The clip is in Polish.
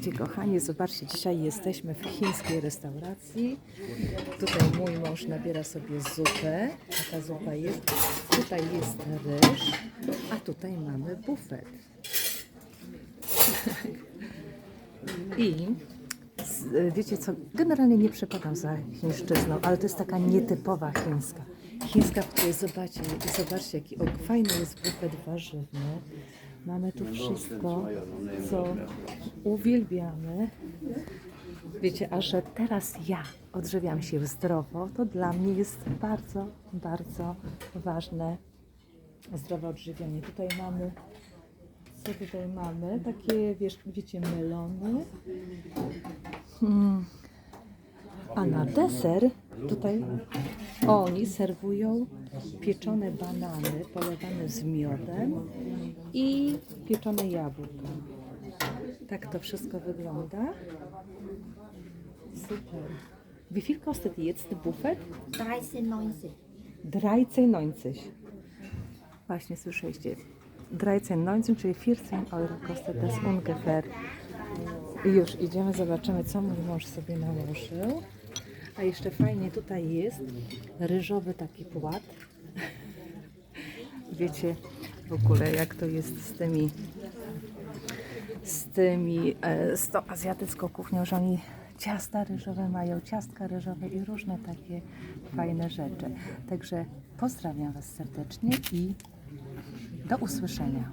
Witajcie kochani, zobaczcie, dzisiaj jesteśmy w chińskiej restauracji. Tutaj mój mąż nabiera sobie zupę. Taka zupa jest. Tutaj jest ryż, a tutaj mamy bufet. I wiecie co, generalnie nie przepadam za chińszczyzną, ale to jest taka nietypowa chińska. Chińska, w której zobaczcie, zobaczcie jaki o, fajny jest bufet warzywny. Mamy tu wszystko, co uwielbiamy. Wiecie, a że teraz ja odżywiam się zdrowo, to dla mnie jest bardzo, bardzo ważne zdrowe odżywianie. Tutaj mamy, co tutaj mamy? Takie, wiesz, wiecie, melony. Hmm. A na deser tutaj oni serwują pieczone banany polewane z miodem i pieczone jabłka. Tak to wszystko wygląda. Super. Wie viel kostet jetzt der Buffet? 13,90. 13,90. Właśnie słyszeliście. 13,90, czyli 14 euro kostet das ungefähr. I już idziemy, zobaczymy, co mój mąż sobie nałożył. A jeszcze fajnie tutaj jest ryżowy taki płat. Wiecie w ogóle, jak to jest z tymi z tymi, e, z tą azjatycką kuchnią, że oni ciasta ryżowe mają, ciastka ryżowe i różne takie fajne rzeczy. Także pozdrawiam Was serdecznie i do usłyszenia.